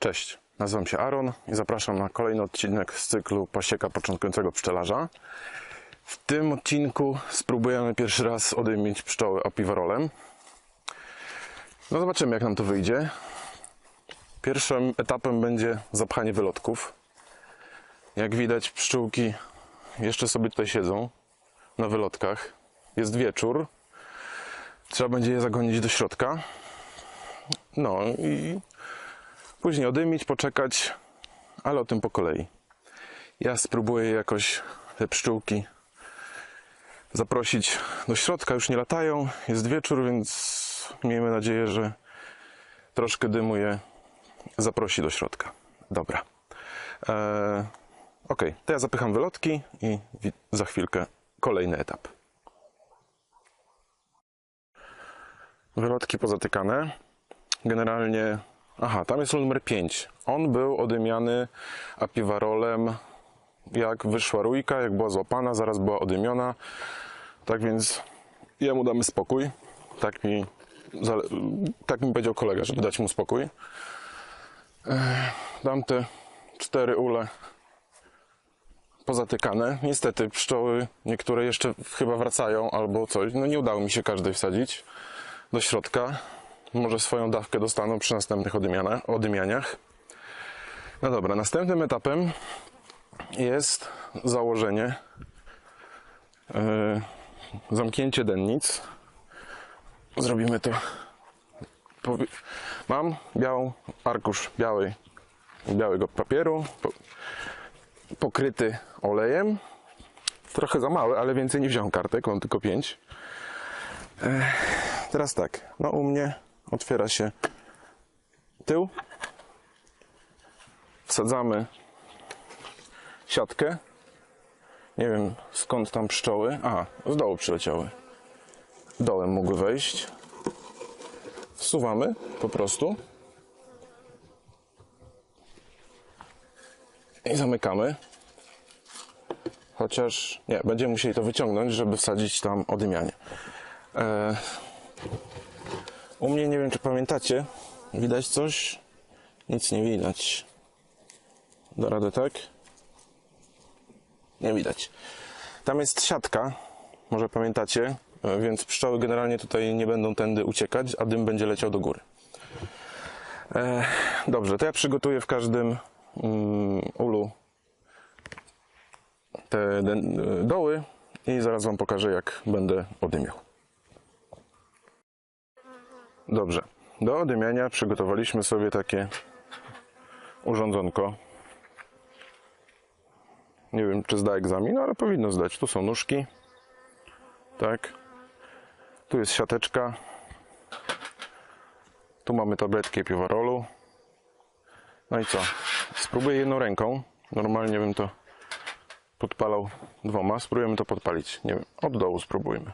Cześć, nazywam się Aaron i zapraszam na kolejny odcinek z cyklu Pasieka Początkującego Pszczelarza. W tym odcinku spróbujemy pierwszy raz odymić pszczoły apiwarolem. No zobaczymy jak nam to wyjdzie. Pierwszym etapem będzie zapchanie wylotków. Jak widać pszczółki jeszcze sobie tutaj siedzą na wylotkach. Jest wieczór. Trzeba będzie je zagonić do środka. No i później odymić, poczekać, ale o tym po kolei. Ja spróbuję jakoś te pszczółki zaprosić do środka. Już nie latają, jest wieczór, więc miejmy nadzieję, że troszkę dymu je zaprosi do środka. Dobra. Eee, ok, to ja zapycham wylotki i za chwilkę kolejny etap. Wylotki pozatykane. Generalnie, aha, tam jest numer 5. On był odymiany apiwarolem, jak wyszła rójka, jak była złapana, zaraz była odymiona. Tak więc jemu damy spokój. Tak mi, tak mi powiedział kolega, żeby dać mu spokój. Dam te cztery ule pozatykane. Niestety pszczoły, niektóre jeszcze chyba wracają albo coś. No nie udało mi się każdej wsadzić do środka. Może swoją dawkę dostaną przy następnych odymiana. No dobra, następnym etapem jest założenie, yy, zamknięcie dennic. Zrobimy to. Mam białą arkusz białej, białego papieru, po, pokryty olejem. Trochę za mały, ale więcej nie wziąłem kartek, mam tylko pięć. Teraz tak, no u mnie otwiera się tył. Wsadzamy siatkę. Nie wiem skąd tam pszczoły. Aha, z dołu przyleciały. Dołem mogły wejść. Wsuwamy po prostu. I zamykamy. Chociaż nie, będziemy musieli to wyciągnąć, żeby wsadzić tam odymianie. E, u mnie nie wiem, czy pamiętacie, widać coś? Nic nie widać. Da tak? Nie widać. Tam jest siatka, może pamiętacie, e, więc pszczoły generalnie tutaj nie będą tędy uciekać, a dym będzie leciał do góry. E, dobrze, to ja przygotuję w każdym mm, ulu te e, doły i zaraz Wam pokażę, jak będę odymiał. Dobrze. Do odymiania przygotowaliśmy sobie takie urządzonko. Nie wiem, czy zda egzamin, ale powinno zdać. Tu są nóżki. Tak. Tu jest siateczka. Tu mamy tabletki piwarolu. No i co? Spróbuję jedną ręką. Normalnie bym to podpalał dwoma. Spróbujemy to podpalić. Nie wiem, od dołu spróbujmy.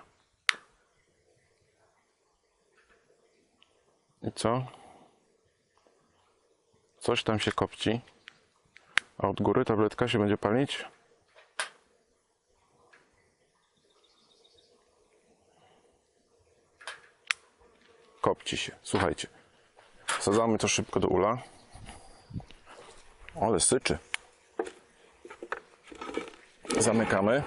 I co? Coś tam się kopci. A od góry tabletka się będzie palić? Kopci się. Słuchajcie. Wsadzamy to szybko do ula. Ale syczy. Zamykamy.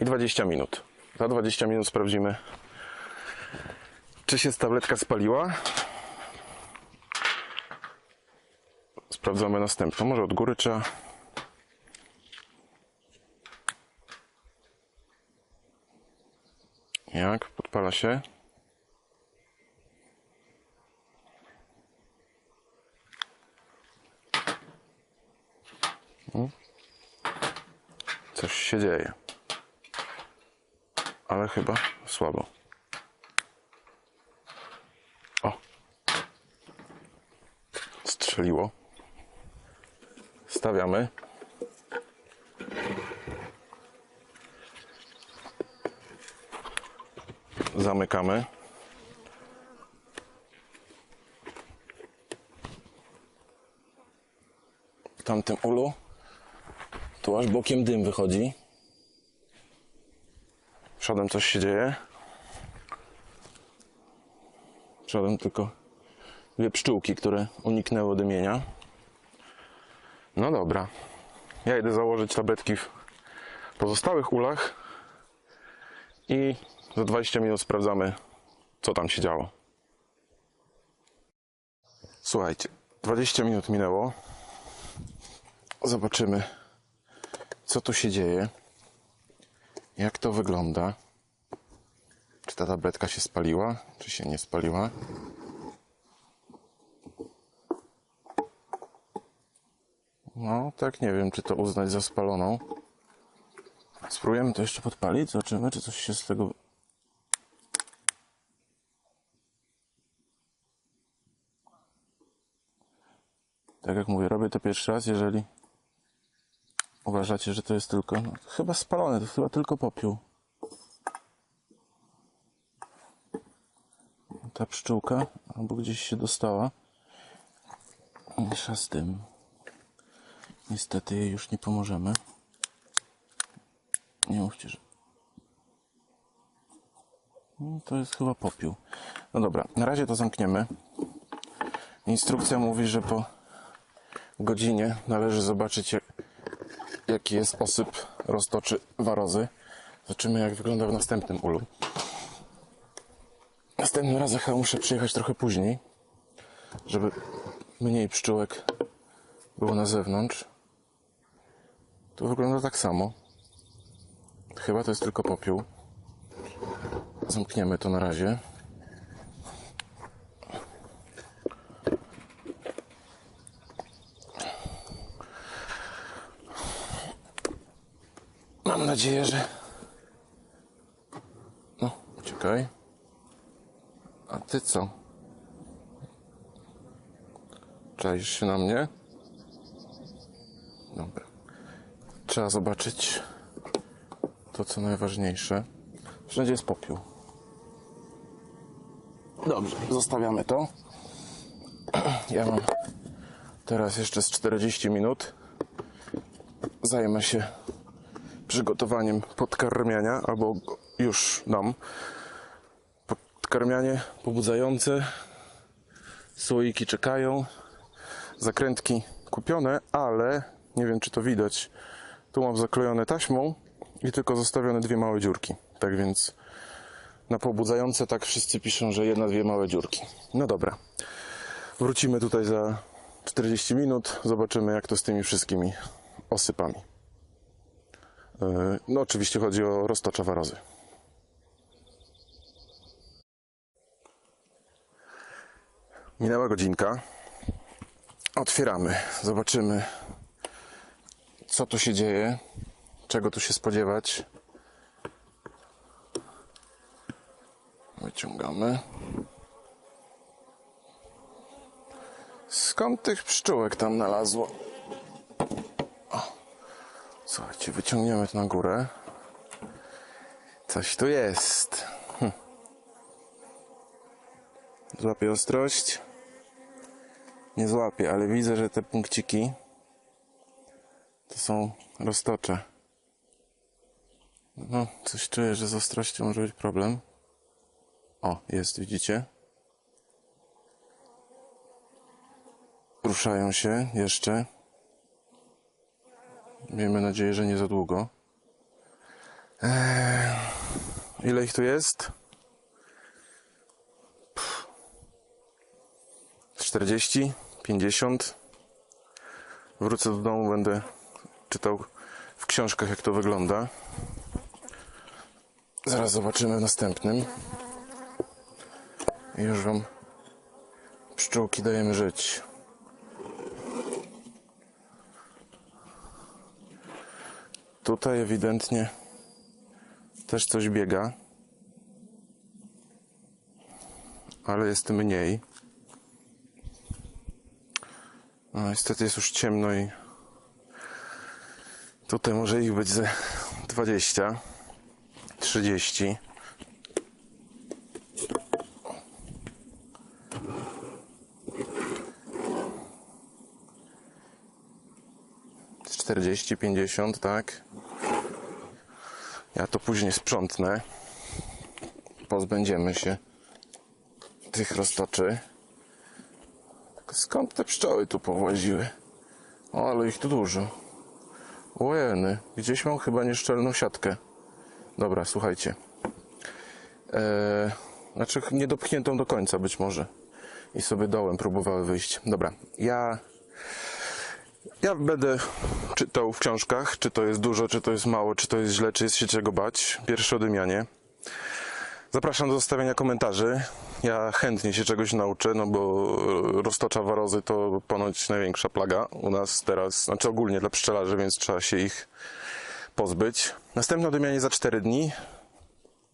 I 20 minut. Za 20 minut sprawdzimy, czy się tabletka spaliła. Sprawdzamy następną. Może od góry trzeba. Jak? Podpala się. Hmm? Coś się dzieje ale chyba słabo. O! Strzeliło. Stawiamy. Zamykamy. W tamtym ulu tu aż bokiem dym wychodzi. Przodem coś się dzieje. Przodem tylko dwie pszczółki, które uniknęły dymienia. No dobra. Ja idę założyć tabletki w pozostałych ulach i za 20 minut sprawdzamy, co tam się działo. Słuchajcie, 20 minut minęło. Zobaczymy, co tu się dzieje. Jak to wygląda? Czy ta tabletka się spaliła, czy się nie spaliła? No, tak nie wiem, czy to uznać za spaloną. Spróbujemy to jeszcze podpalić, zobaczymy, czy coś się z tego... Tak jak mówię, robię to pierwszy raz, jeżeli uważacie, że to jest tylko... No, chyba spalone, to chyba tylko popiół. Ta pszczółka albo gdzieś się dostała. Mniejsza z tym. Niestety jej już nie pomożemy. Nie mówcie, że... No, To jest chyba popiół. No dobra, na razie to zamkniemy. Instrukcja mówi, że po godzinie należy zobaczyć, jak, jaki jest osyp roztoczy warozy. Zobaczymy, jak wygląda w następnym ulu. Następnym razem chyba muszę przyjechać trochę później, żeby mniej pszczółek było na zewnątrz. Tu wygląda tak samo. Chyba to jest tylko popiół. Zamkniemy to na razie. Mam nadzieję, że. No, czekaj. A ty co? Czaisz się na mnie? Dobra. Trzeba zobaczyć to, co najważniejsze. Wszędzie jest popiół. Dobrze, zostawiamy to. Ja mam teraz jeszcze z 40 minut. Zajmę się przygotowaniem podkarmiania, albo już dam. Podkarmianie pobudzające. Słoiki czekają. Zakrętki kupione, ale nie wiem, czy to widać. Tu mam zaklejone taśmą i tylko zostawione dwie małe dziurki. Tak więc na pobudzające tak wszyscy piszą, że jedna, dwie małe dziurki. No dobra. Wrócimy tutaj za 40 minut. Zobaczymy, jak to z tymi wszystkimi osypami. Yy, No, oczywiście chodzi o roztocza warozy. Minęła godzinka. Otwieramy. Zobaczymy, co tu się dzieje, czego tu się spodziewać. Wyciągamy. Skąd tych pszczółek tam nalazło? Słuchajcie, wyciągniemy to na górę. Coś tu jest. Hm. Złapię ostrość. Nie złapię, ale widzę, że te punkciki to są roztocze. No, coś czuję, że z ostrością może być problem. O, jest, widzicie? Ruszają się jeszcze. Miejmy nadzieję, że nie za długo. Eee, ile ich tu jest? Pff. 40, 50. Wrócę do domu, będę czytał w książkach, jak to wygląda. Zaraz zobaczymy w następnym. I już Wam pszczółki dajemy żyć. Tutaj ewidentnie też coś biega, ale jest mniej. No, niestety jest już ciemno i tutaj może ich być ze 20, 30. 40, 50, tak. Ja to później sprzątnę. pozbędziemy się tych roztoczy. Skąd te pszczoły tu powłaziły? O, ale ich tu dużo. Łojeny, gdzieś mam chyba nieszczelną siatkę. Dobra, słuchajcie. Eee, znaczy nie dopchniętą do końca być może. I sobie dołem próbowały wyjść. Dobra, ja ja będę czytał w książkach, czy to jest dużo, czy to jest mało, czy to jest źle, czy jest się czego bać. Pierwsze odymianie. Zapraszam do zostawienia komentarzy. Ja chętnie się czegoś nauczę, no bo roztocza warozy to ponoć największa plaga u nas teraz, znaczy ogólnie dla pszczelarzy, więc trzeba się ich pozbyć. Następne odymianie za 4 dni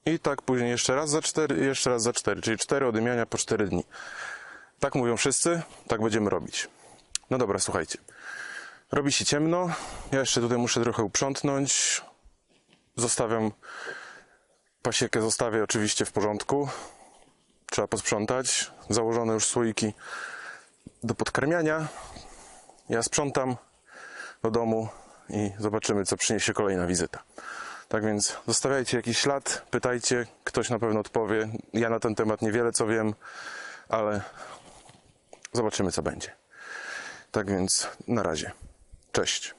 i tak później jeszcze raz za 4 i jeszcze raz za 4, czyli 4 odymiania po 4 dni. Tak mówią wszyscy, tak będziemy robić. No dobra, słuchajcie. Robi się ciemno. Ja jeszcze tutaj muszę trochę uprzątnąć. Zostawiam pasiekę, zostawię oczywiście w porządku. Trzeba posprzątać. Założone już słoiki do podkarmiania. Ja sprzątam do domu i zobaczymy, co przyniesie kolejna wizyta. Tak więc zostawiajcie jakiś ślad, pytajcie, ktoś na pewno odpowie. Ja na ten temat niewiele co wiem, ale zobaczymy, co będzie. Tak więc na razie. Cześć.